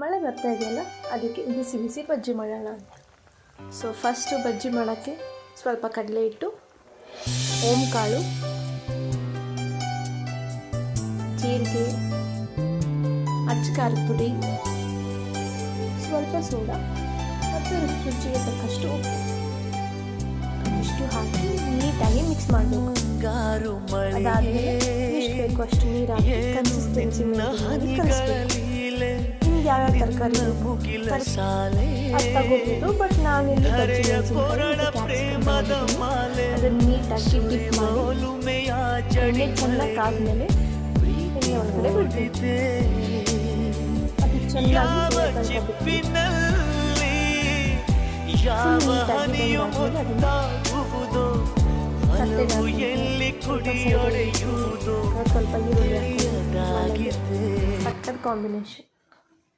ಮಳೆ ಬರ್ತಾ ಇದೆಯಲ್ಲ ಅದಕ್ಕೆ ಬಿಸಿ ಬಿಸಿ ಬಜ್ಜಿ ಮಾಡೋಣ ಅಂತ. ಸೊ ಫಸ್ಟು ಬಜ್ಜಿ ಮಾಡೋಕ್ಕೆ ಸ್ವಲ್ಪ ಕಡಲೆ ಹಿಟ್ಟು ಓಂ ಕಾಳು ಜೀರಿಗೆ ಅಚ್ಚ ಖಾರದ ಪುಡಿ ಸ್ವಲ್ಪ ಸೋಡಾ ಮತ್ತು ರುಚಿಗೆ ತಕ್ಕಷ್ಟು ಉಪ್ಪು. ಇಷ್ಟು ಹಾಕಿ ನೀಟಾಗಿ ಮಿಕ್ಸ್ ಮಾಡಬೇಕು. ಗಾರು ಅದಾದಮೇಲೆ ಎಷ್ಟು ಬೇಕು ಅಷ್ಟು ನೀರು ಹಾಕಿ ಕನ್ಸಿಸ್ಟೆನ್ಸಿ ಕಲಿಸ್ಬೇಕು ಯಾವ್ಯಾವ ತರಕಾರಿ ತಗೋಬೋದು ಬಟ್ ನಾನಿಲ್ಲಿ ಅದನ್ನು ನೀಟಾಗಿ ಡಿಪ್ ಮಾಡಿ ಎಣ್ಣೆ ಚೆನ್ನಾಗಿ ಕಾದ್ಮೇಲೆ ಎಣ್ಣೆ ಒಳಗಡೆ ಬಿಡ್ಬೇಕು. ಅದು ಚೆನ್ನಾಗಿ ಸ್ವಲ್ಪ ಈರುಳ್ಳಿ ಹಾಕಿ ಕಾಂಬಿನೇಷನ್.